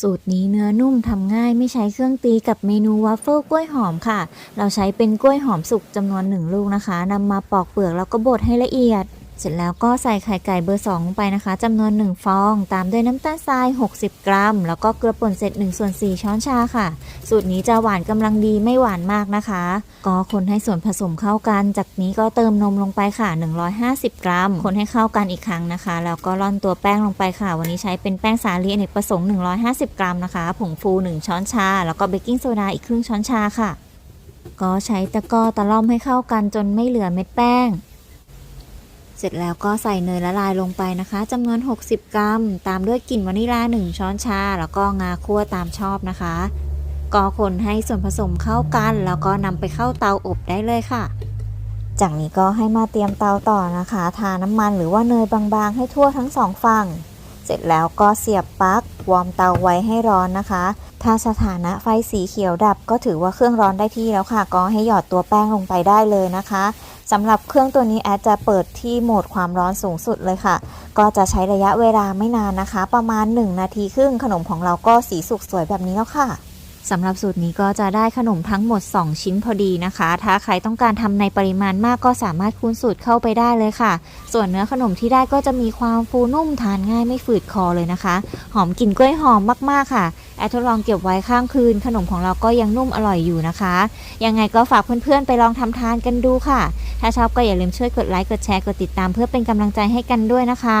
สูตรนี้เนื้อนุ่มทำง่ายไม่ใช้เครื่องตีกับเมนูวัฟเฟิลกล้วยหอมค่ะ เราใช้เป็นกล้วยหอมสุกจำนวนหนึ่งลูกนะคะนำมาปอกเปลือกแล้วก็บดให้ละเอียด เสร็จแล้วก็ใส่ไข่ไก่เบอร์2ลงไปนะคะจำนวน 1 ฟอง ตามด้วยน้ำตาลทราย 60 กรัม แล้วก็เกลือป่นเสร็จ1ส่วน4ช้อนชาค่ะ สูตรนี้จะหวานกำลังดีไม่หวานมากนะคะ ก็คนให้ส่วนผสมเข้ากัน จากนี้ก็เติมนมลงไปค่ะ 150 กรัม คนให้เข้ากันอีกครั้งนะคะ แล้วก็ร่อนตัวแป้งลงไปค่ะ วันนี้ใช้เป็นแป้งสาลีอเนกประสงค์ 150 กรัมนะคะ ผงฟู 1 ช้อนชา แล้วก็เบกกิ้งโซดาอีกครึ่งช้อนชาค่ะ ก็ใช้ตะกร้อตะล่อมให้เข้ากันจนไม่เหลือเม็ดแป้ง ร็จแล้วก็ใส่เนยละลายลงไปนะคะจำนวน 60 กรัม ตามด้วยกลิ่นวานิลา 1 ช้อนชา แล้วก็งาคั่วตามชอบนะคะก็คนให้ส่วนผสมเข้ากัน แล้วก็นำไปเข้าเตาอบได้เลยค่ะ จากนี้ก็ให้มาเตรียมเตาต่อนะคะ ทาน้ำมันหรือว่าเนยบางๆ ให้ทั่วทั้งสองฝั่ง เสร็จแล้วก็เสียบปลั๊กวอร์มเตาไว้ให้ร้อนนะคะ ถ้าสถานะไฟสีเขียวดับก็ถือว่าเครื่องร้อนได้ที่แล้วค่ะ ก็ให้หยอดตัวแป้งลงไปได้เลยนะคะ สำหรับเครื่องตัวนี้แอดจะเปิดที่โหมดความร้อนสูงสุดเลยค่ะ ก็จะใช้ระยะเวลาไม่นานนะคะ ประมาณ 1 นาทีครึ่งขนมของเราก็สีสุกสวยแบบนี้แล้วค่ะสำหรับสูตรนี้ก็จะได้ขนมทั้งหมด 2 ชิ้นพอดีนะคะ ถ้าใครต้องการทำในปริมาณมากก็สามารถคูณสูตรเข้าไปได้เลยค่ะ ส่วนเนื้อขนมที่ได้ก็จะมีความฟูนุ่มทานง่ายไม่ฝืดคอเลยนะคะ หอมกลิ่นกล้วยหอมมากๆค่ะ แอดทดลองเก็บไว้ข้างคืน ขนมของเราก็ยังนุ่มอร่อยอยู่นะคะ ยังไงก็ฝากเพื่อนๆไปลองทำทานกันดูค่ะ ถ้าชอบก็อย่าลืมช่วยกดไลค์กดแชร์กดติดตามเพื่อเป็นกำลังใจให้กันด้วยนะคะ